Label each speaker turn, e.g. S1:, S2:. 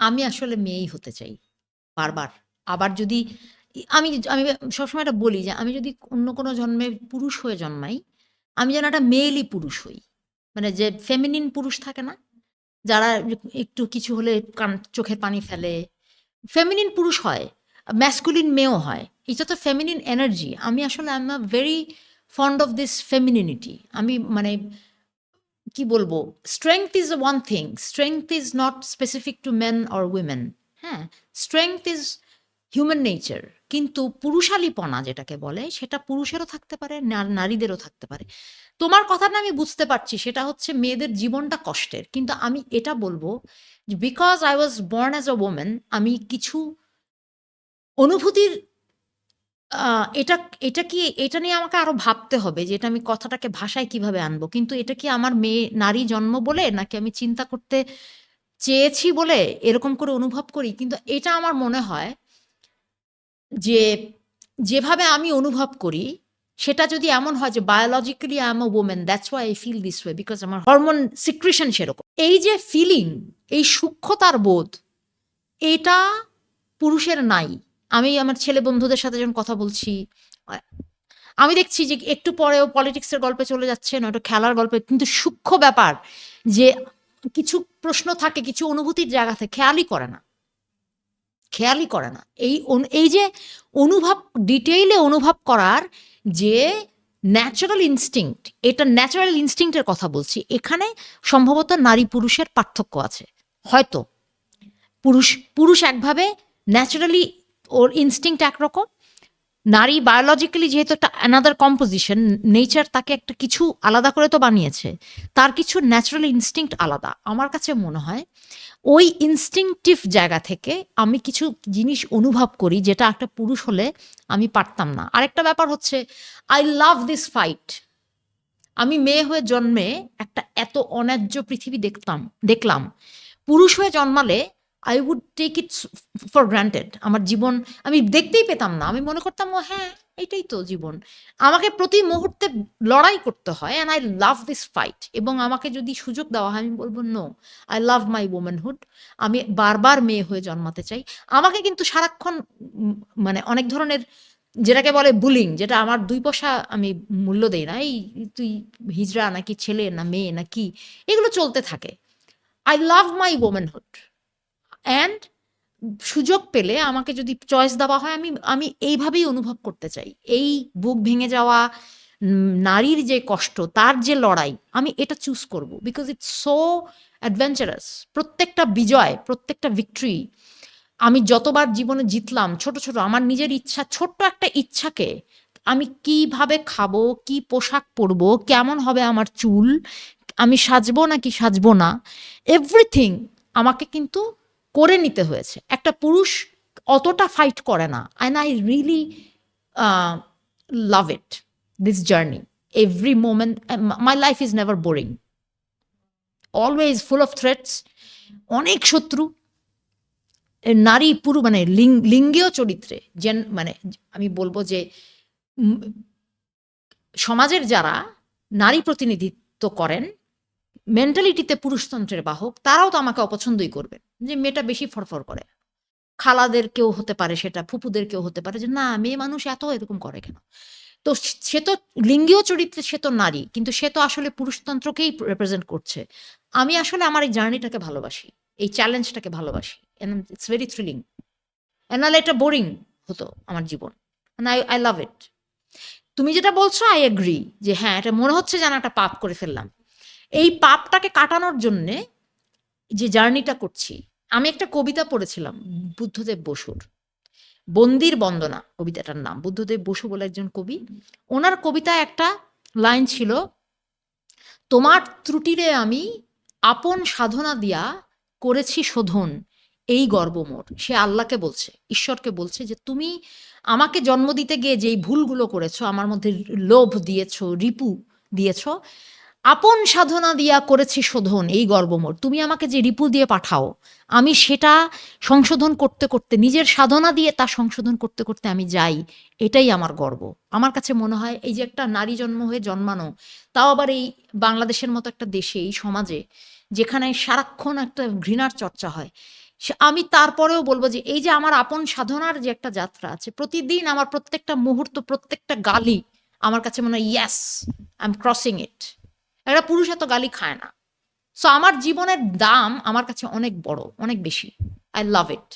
S1: আমি আসলে মেয়েই হতে চাই, বারবার। আবার যদি আমি আমি সবসময় এটা বলি যে আমি যদি অন্য কোনো জন্মে পুরুষ হয়ে জন্মাই, আমি যেন একটা মেয়েলই পুরুষ হই। মানে যে ফেমিনিন পুরুষ থাকে না, যারা একটু কিছু হলে কান, চোখের পানি ফেলে। ফেমিনিন পুরুষ হয় ম্যাসকুলিন মেয়েও হয়। এটা তো ফেমিনিন এনার্জি আমি আসলে I am very fond of this femininity আমি মানে কি বলব? Strength is one thing strength is not specific to men or women হ্যাঁ স্ট্রেংথ ইজ হিউম্যান নেচার কিন্তু পুরুষালীপনা যেটাকে বলে, সেটা পুরুষেরও থাকতে পারে নারীদেরও থাকতে পারে। তোমার কথাটা আমি বুঝতে পারছি, সেটা হচ্ছে মেয়েদের জীবনটা কষ্টের। কিন্তু আমি এটা বলব because I was born as a woman আমি কিছু অনুভূতির এটা এটা কি, এটা নিয়ে আমাকে আরও ভাবতে হবে যে এটা আমি কথাটাকে ভাষায় কীভাবে আনব? কিন্তু এটা কি আমার মেয়ে, নারী জন্ম বলে নাকি আমি চিন্তা করতে চেয়েছি বলে এরকম করে অনুভব করি? কিন্তু এটা আমার মনে হয় যে যেভাবে আমি অনুভব করি, সেটা যদি এমন হয় যে biologically I am a woman that's why I feel this way because আমার হরমোন সিক্রেশন সেরকম। এই যে ফিলিং এই সূক্ষ্মতার বোধ, এটা পুরুষের নাই। আমি আমার ছেলে বন্ধুদের সাথে যখন কথা বলছি, আমি দেখছি যে একটু পরেও পলিটিক্সের গল্পে চলে যাচ্ছে, নয়তো খেলার গল্পে, কিন্তু সূক্ষ্ম ব্যাপার যে কিছু প্রশ্ন থাকে, কিছু অনুভূতির জায়গা থেকে, খেয়ালই করে না। খেয়ালই করে না। এই এই যে অনুভব ডিটেইলে অনুভব করার যে ন্যাচারাল ইনস্টিংক্ট এটা ন্যাচারাল ইনস্টিংক্টের কথা বলছি, এখানে সম্ভবত নারী পুরুষের পার্থক্য আছে। হয়তো পুরুষ পুরুষ একভাবে ন্যাচারালি ওর ইনস্টিংক্ট একরকম। নারী বায়োলজিক্যালি যেহেতু একটা অ্যানাদার কম্পোজিশন নেচার তাকে একটা কিছু আলাদা করে তো বানিয়েছে, তার কিছু ন্যাচারাল ইনস্টিংক্ট আলাদা। আমার কাছে মনে হয়, ওই ইনস্টিংটিভ জায়গা থেকে আমি কিছু জিনিস অনুভব করি যেটা একটা পুরুষ হলে আমি পারতাম না। আরেকটা ব্যাপার হচ্ছে আই লাভ দিস ফাইট আমি মেয়ে হয়ে জন্মে একটা এত অন্যায্য পৃথিবী দেখতাম, দেখলাম। পুরুষ হয়ে জন্মালে I would take it for granted আমার জীবন, আমি দেখতেই পেতাম না। আমি মনে করতাম, ও হ্যাঁ এটাই তো জীবন। আমাকে প্রতি মুহূর্তে লড়াই করতে হয় and I love this fight এবং আমাকে যদি সুযোগ দেওয়া হয়, আমি বলব নো আই লাভ মাই ওমেনহুড আমি বারবার মেয়ে হয়ে জন্মাতে চাই। আমাকে কিন্তু সারাক্ষণ মানে অনেক ধরনের যেটাকে বলে বুলিং যেটা আমার দুই পয়সা আমি মূল্য দেই না। এই তুই হিজড়া নাকি ছেলে না মেয়ে না কি? এগুলো চলতে থাকে। আই লাভ মাই ওমেনহুড অ্যান্ড সুযোগ পেলে আমাকে যদি চয়েস দেওয়া হয়, আমি আমি এইভাবেই অনুভব করতে চাই। এই বুক ভেঙে যাওয়া নারীর যে কষ্ট, তার যে লড়াই, আমি এটা চুজ করব। বিকজ ইটস সো অ্যাডভেঞ্চারাস প্রত্যেকটা বিজয়, প্রত্যেকটা ভিক্টরি আমি যতবার জীবনে জিতলাম, ছোট ছোট, আমার নিজের ইচ্ছা, ছোট্ট একটা ইচ্ছাকে আমি কীভাবে খাব, কি পোশাক পরবো, কেমন হবে আমার চুল, আমি সাজবো নাকি সাজবো না এভরিথিং আমাকে কিন্তু করে নিতে হয়েছে। একটা পুরুষ অতটা ফাইট করে না। And I really love it this journey every moment my life is never boring always full of threats অনেক শত্রু। নারী পুরু মানে লিঙ্গেয় চরিত্রে, যেন মানে আমি বলব যে সমাজের যারা নারী প্রতিনিধিত্ব করেন মেন্টালিটিতে পুরুষতন্ত্রের বাহক, তারাও তো আমাকে অপছন্দই করবে। যে মেয়েটা বেশি ফরফর করে। খালাদের কেউ হতে পারে সেটা, ফুপুদের কেউ হতে পারে যে, না, মেয়ে মানুষ এত এরকম করে কেন? তো সে তো লিঙ্গীয় চরিত্রে সে তো নারী, কিন্তু সে তো আসলে পুরুষতন্ত্রকেই রিপ্রেজেন্ট করছে। আমি আসলে আমার এই জার্নিটাকে ভালোবাসি, এই চ্যালেঞ্জটাকে ভালোবাসি। ইটস ভেরি থ্রিলিং নাহলে এটা বোরিং হতো আমার জীবন। আই আই লাভ ইট তুমি যেটা বলছো আই এগ্রি যে হ্যাঁ এটা মনে হচ্ছে যেন একটা পাপ করে ফেললাম। এই পাপটাকে কাটানোর জন্যে যে জার্নিটা করছি, আমি একটা কবিতা পড়েছিলাম, বুদ্ধদেব বসুর। বন্দির বন্দনা কবিতাটার নাম, বুদ্ধদেব বসু বলে একজন কবি। ওনার কবিতায় একটা লাইন ছিল, তোমার ত্রুটিরে আমি আপন সাধনা দিয়া করেছি শোধন, এই গর্ব মোর। সে আল্লাহকে বলছে, ঈশ্বরকে বলছে যে, তুমি আমাকে জন্ম দিতে গিয়ে যেই ভুলগুলো করেছ, আমার মধ্যে লোভ দিয়েছ, রিপু দিয়েছ আপন সাধনা দিয়া করেছি শোধন, এই গর্ব মোর। তুমি আমাকে যে রিপু দিয়ে পাঠাও, আমি সেটা সংশোধন করতে করতে, নিজের সাধনা দিয়ে তা সংশোধন করতে করতে আমি যাই, এটাই আমার গর্ব। আমার কাছে মনে হয়, এই যে একটা নারী জন্ম হয়ে জন্মানো, তাও আবার এই বাংলাদেশের মতো একটা দেশে, এই সমাজে, যেখানে সারাক্ষণ একটা ঘৃণার চর্চা হয় আমি তারপরেও বলব যে, এই যে আমার আপন সাধনার যে একটা যাত্রা আছে, প্রতিদিন আমার প্রত্যেকটা মুহূর্ত, প্রত্যেকটা গালি, আমার কাছে মনে হয় yes I am crossing it একটা পুরুষ এত গালি খায় না। সো আমার জীবনের দাম আমার কাছে অনেক বড়, অনেক বেশি। I love it